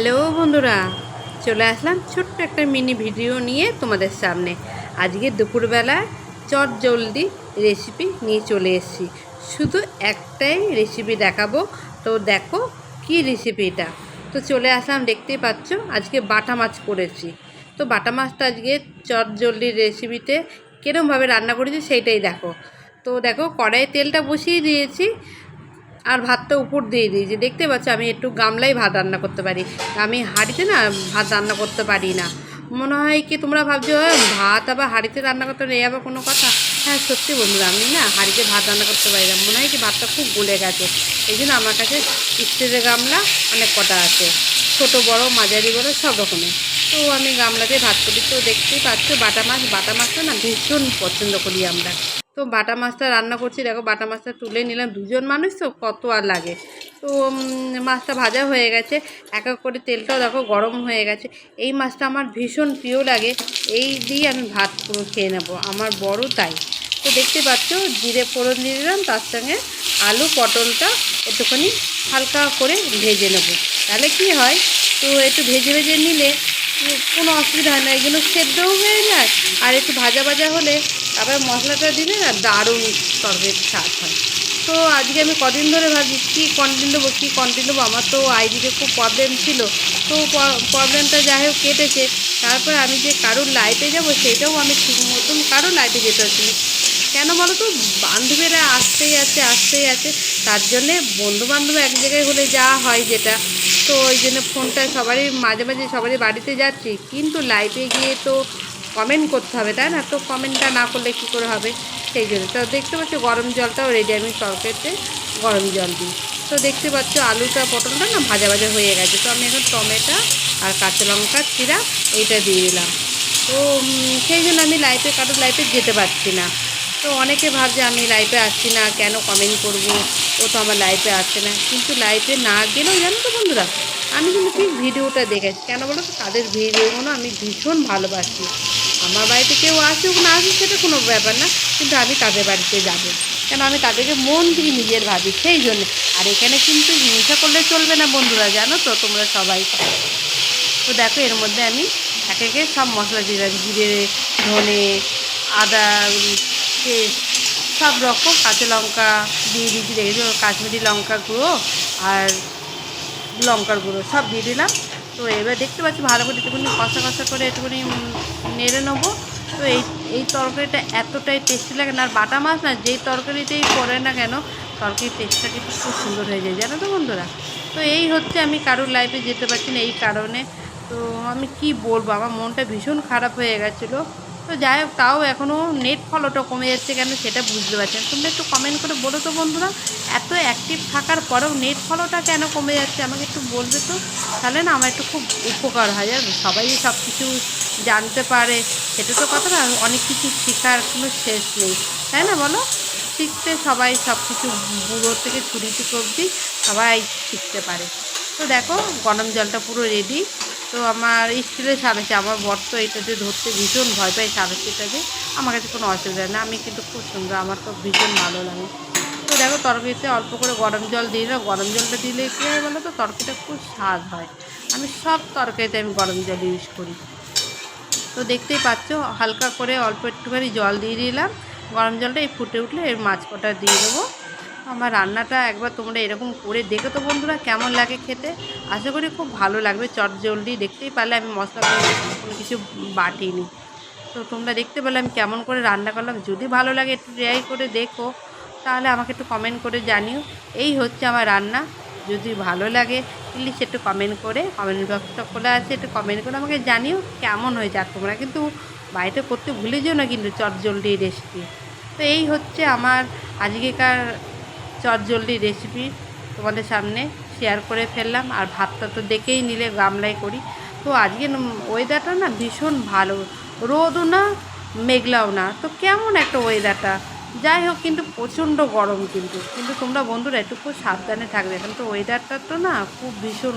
Hello বন্ধুরা, চলে আসলাম ছোট্ট একটা মিনি ভিডিও নিয়ে তোমাদের সামনে। আজকে দুপুরবেলা চট জলদি রেসিপি নিয়ে চলে এসেছি। শুধু একটাই রেসিপি দেখাবো। তো দেখো কি রেসিপিটা তো চলে আসলাম, দেখতেই পাচ্ছ, আজকে বাটা মাছ করেছি। তো বাটা মাছটা আজকে চট জলদি রেসিপিতে কীরমভাবে রান্না করেছি সেইটাই দেখো। তো দেখো, কড়াইয়ে তেলটা বসিয়ে দিয়েছি। আর ভাতটা উপর দিয়ে দিই। যে দেখতে পাচ্ছ, আমি একটু গামলাই ভাত রান্না করতে পারি। আমি হাঁড়িতে না ভাত রান্না করতে পারি না। মনে হয় কি তোমরা ভাবছ ভাত আবার হাঁড়িতে রান্না করতে পারি আবার কোনো কথা? হ্যাঁ সত্যি বন্ধুরা আমি না হাঁড়িতে ভাত রান্না করতে পারি না। মনে হয় কি ভাতটা খুব গলে গেছে। এই জন্য আমার কাছে স্টিলের গামলা অনেক কটা আছে। ছোট, বড়, মাঝারি বড়, সব রকমের। তো আমি গামলাতে ভাত করি। তো দেখতেই পাচ্ছ, বাটা মাছ, বাটা মাছটা না ভীষণ পছন্দ করি আমরা। তো বাটা মাছটা রান্না করছি। দেখো বাটা মাছটা তুলে নিলাম। দুজন মানুষ তো, কত আর লাগে। তো মাছটা ভাজা হয়ে গেছে। এক এক করে তেলটাও দেখো গরম হয়ে গেছে। এই মাছটা আমার ভীষণ প্রিয় লাগে। এই দিয়ে আমি ভাত পুরো খেয়ে নেব। আমার বড় তাই। তো দেখতে পাচ্ছ, জিরে ফোড়ন দিয়ে দিলাম। তার সঙ্গে আলু, পটলটা একটুখানি হালকা করে ভেজে নেব। তাহলে কি হয়, তো একটু ভেজে ভেজে নিলে কোনো অসুবিধা হয় না। এগুলো সেদ্ধও হয়ে যায় আর একটু ভাজা ভাজা হলে তারপরে মশলাটা দিলে না দারুণ তরকারির স্বাদ হয়। তো আজকে আমি কদিন ধরে ভাবছি, কী কন্টেন্ট দেবো, কী কন্টেন্ট দেবো? আমার তো আইডিতে খুব প্রবলেম ছিল। তো প্রবলেমটা যাই হোক কেটেছে। তারপর আমি যে কারোর লাইফে যাব সেটাও আমি ঠিক মতন কারোর লাইফে যেতে পারছি। কেন বলো তো? বান্ধবীরা আসতেই আছে আসতেই আছে। তার জন্যে বন্ধু বান্ধব এক জায়গায় হলে যাওয়া হয় যেটা। তো ওই জন্য ফোনটা সবারই, মাঝে মাঝে সবারই বাড়িতে যাচ্ছি। কিন্তু লাইভে গিয়ে তো কমেন্ট করতে হবে, তাই না? তো কমেন্টটা না করলে কী করে হবে? সেই জন্য। তো দেখতে পাচ্ছ গরম জলটাও রেডি আমি তরকারিতে গরম জল দিই। তো দেখতে পাচ্ছ আলুটা, পটলটা না ভাজা ভাজা হয়ে গেছে। তো আমি এখন টমেটো আর কাঁচা লঙ্কা চিরা এইটা দিয়ে দিলাম। তো সেই জন্য আমি লাইফে কারোর লাইফে যেতে পারছি না। তো অনেকে ভাবছে আমি লাইফে আসছি না, কেন কমেন্ট করব? ও তো আমার লাইফে আসছে না। কিন্তু লাইফে না গেলেও জানো তো বন্ধুরা আমি কিন্তু ঠিক ভিডিওটা দেখেছি। কেন বলো তো? তাদের ভিডিওগুলো আমি ভীষণ ভালোবাসি। আমার বাড়িতে কেউ আসুক, না আসুক, সেটা কোনো ব্যাপার না। কিন্তু আমি তাদের বাড়িতে যাব। কেন আমি তাদেরকে মন থেকে নিজের ভাবি, সেই জন্য। আর এখানে কিন্তু হিংসা করলে চলবে না বন্ধুরা, জানো তো? তোমরা সবাই তো দেখো, এর মধ্যে আমি এক একে সব মশলা দিলাম। জিরে, ধনে, আদা, পেস্ট, সব রকম কাঁচা লঙ্কা দিয়ে দিয়েছি। দেখেছি? কাশ্মীরি লঙ্কা গুঁড়ো আর লঙ্কার গুঁড়ো সব দিয়ে দিলাম। তো এবার দেখতে পাচ্ছি ভালো করে একটুখানি কষা কষা করে একটুখানি নেড়ে নেব। তো এই এই তরকারিটা এতটাই টেস্টি লাগে না। আর বাটা মাছ না, যেই তরকারিতেই করে না কেন, তরকারির টেস্টটা কিন্তু খুব সুন্দর হয়ে যায়। জানো তো বন্ধুরা? তো এই হচ্ছে আমি কারোর লাইফে যেতে পারছি না এই কারণে। তো আমি কি বলব? আমার মনটা ভীষণ খারাপ হয়ে গেছিল। তো যাই হোক, তাও এখনও নেট ফলোটা কমে যাচ্ছে কেন সেটা বুঝতে পারছি না। তোমরা একটু কমেন্ট করে বলো তো বন্ধুরা, এত অ্যাক্টিভ থাকার পরেও নেট ফলোটা কেন কমে যাচ্ছে আমাকে একটু বলবে তো? তাহলে না আমার একটু খুব উপকার হয়, জানো? সবাই সব কিছু জানতে পারে, সেটা তো কথা না, অনেক কিছু শেখার কোনো শেষ নেই। তাই না বলো? শিখতে সবাই সব কিছু বুড়ো থেকে ছুরি থেকে অবধি সবাই শিখতে পারে। তো দেখো, গরম জলটা পুরো রেডি তো আমার স্টিলের সাবেছে আমার বর তো এটাতে ধরতে ভীষণ ভয় পায় সাবেছিটাতে আমার কাছে কোনো অসুবিধা না আমি কিন্তু খুব সুন্দর, আমার তো ভীষণ ভালো লাগে। তো দেখো, তরকারিতে অল্প করে গরম জল দিয়ে দাও গরম জলটা দিলে কী হয় বলো তো, তরকারিটা খুব স্বাদ হয়। আমি সব তরকারিতে আমি গরম জল ইউজ করি। তো দেখতেই পাচ্ছ, হালকা করে অল্প একটুখানি জল দিয়ে দিলাম। গরম জলটা এই ফুটে উঠলে এর মাছ কটা দিয়ে দেবো। আমার রান্নাটা একবার তোমরা এরকম করে দেখো তো বন্ধুরা, কেমন লাগে খেতে? আশা করি খুব ভালো লাগবে। চট জলদি দেখতেই পারলে আমি মশলা কোনো কিছু বাটিনি। তো তোমরা দেখতে পেলে আমি কেমন করে রান্না করলাম। যদি ভালো লাগে একটু ট্রাই করে দেখো, তাহলে আমাকে একটু কমেন্ট করে জানিও। এই হচ্ছে আমার রান্না। যদি ভালো লাগে প্লিজ একটু কমেন্ট করে, কমেন্ট বক্সটা খোলা আছে, একটু কমেন্ট করে আমাকে জানিও কেমন হয়েছে। আর তোমরা কিন্তু বাড়িতে করতে ভুলে যেও না কিন্তু চটজলদি রেসিপি তো এই হচ্ছে আমার আজকেকার চটজলদি রেসিপি তোমাদের সামনে শেয়ার করে ফেললাম। আর ভাতটা তো দেখেই নিলে গামলাই করি। তো আজকে ওয়েদারটা না ভীষণ ভালো। রোদও না, মেঘলাও না। তো কেমন একটা ওয়েদারটা যাই হোক, কিন্তু প্রচণ্ড গরম কিন্তু। কিন্তু তোমরা বন্ধুরা একটু খুব সাবধানে থাকবে। এখন তো ওয়েদারটা তো না খুব ভীষণ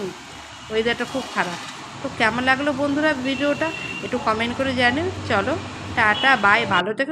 ওয়েদারটা খুব খারাপ। তো কেমন লাগল বন্ধুরা ভিডিওটা? একটু কমেন্ট করে জানিও। চলো, টাটা বাই ভালো থেকো।